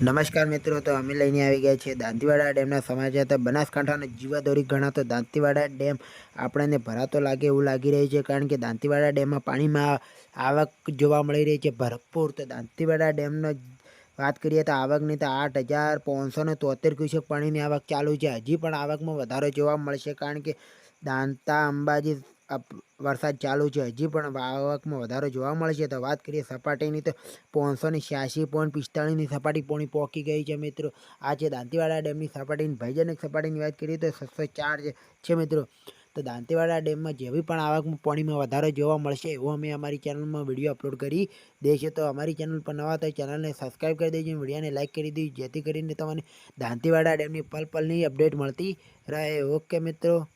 નમસ્કાર મિત્રો, તો અમે લઈને આવી ગયા છીએ દાંતીવાડા ડેમના સમાચાર. હતા બનાસકાંઠાનો જીવાદોરી ગણાતો દાંતીવાડા ડેમ આપણને ભરાતો લાગે એવું લાગી રહ્યું છે, કારણ કે દાંતીવાડા ડેમમાં પાણીમાં આવક જોવા મળી રહી છે ભરપૂર. તો દાંતીવાડા ડેમનો વાત કરીએ તો આવકની તો આઠ હજાર પાંચસો ને તોતેર ક્યુસેક પાણીની આવક ચાલુ છે. હજી પણ આવકમાં વધારો જોવા મળશે, કારણ કે દાંતા અંબાજી વરસાદ ચાલુ છે. હજી પણ આવકમાં વધારો જોવા મળશે તો વાત કરીએ સપાટીની, તો પાંચસો ને છ્યાસી પોઈન્ટ પિસ્તાળીસની સપાટી પોણી પહોંચી ગઈ છે મિત્રો. આ છે દાંતીવાડા ડેમની સપાટીની ભયજનક સપાટીની વાત કરીએ તો છસો ચાર છે- છે મિત્રો. તો દાંતીવાડા ડેમમાં જેવી પણ આવકમાં પાણીમાં વધારો જોવા મળશે એવો અમે અમારી ચેનલમાં વીડિયો અપલોડ કરી દઈશું. તો અમારી ચેનલ પર નવા તો ચેનલને સબસ્ક્રાઈબ કરી દેજો વિડીયોને લાઇક કરી દીધી જેથી કરીને તમને દાંતીવાડા ડેમની પલ પલની અપડેટ મળતી રહે. ઓકે મિત્રો.